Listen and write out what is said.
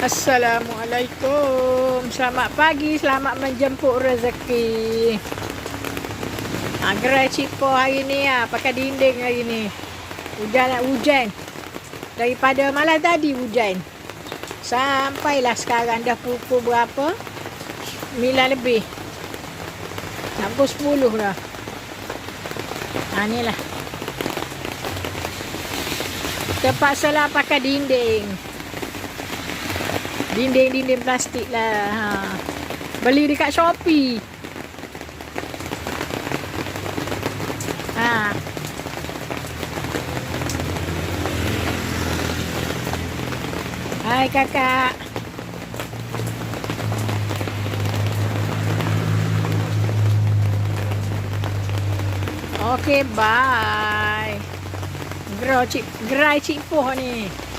Assalamualaikum. Selamat pagi, selamat menjemput rezeki. Ha, gerai hari ni ah, pakai dinding hari ni. Hujan hujan. Daripada malam tadi hujan. Sampailah sekarang dah pukul berapa? 9 lebih. Pukul 10 dah. Ha ni lah. Terpaksalah pakai dinding. Dinding-dinding plastik lah. Ha. Beli dekat Shopee. Ha. Hai kakak. Okay, bye. Gerai cik, gerai cik poh ni.